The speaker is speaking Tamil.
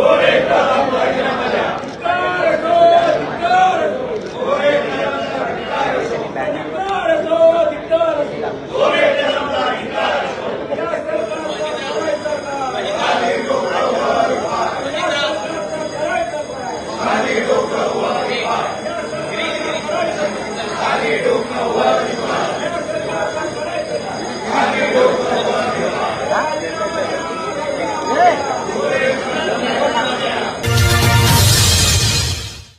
Correcta la playa.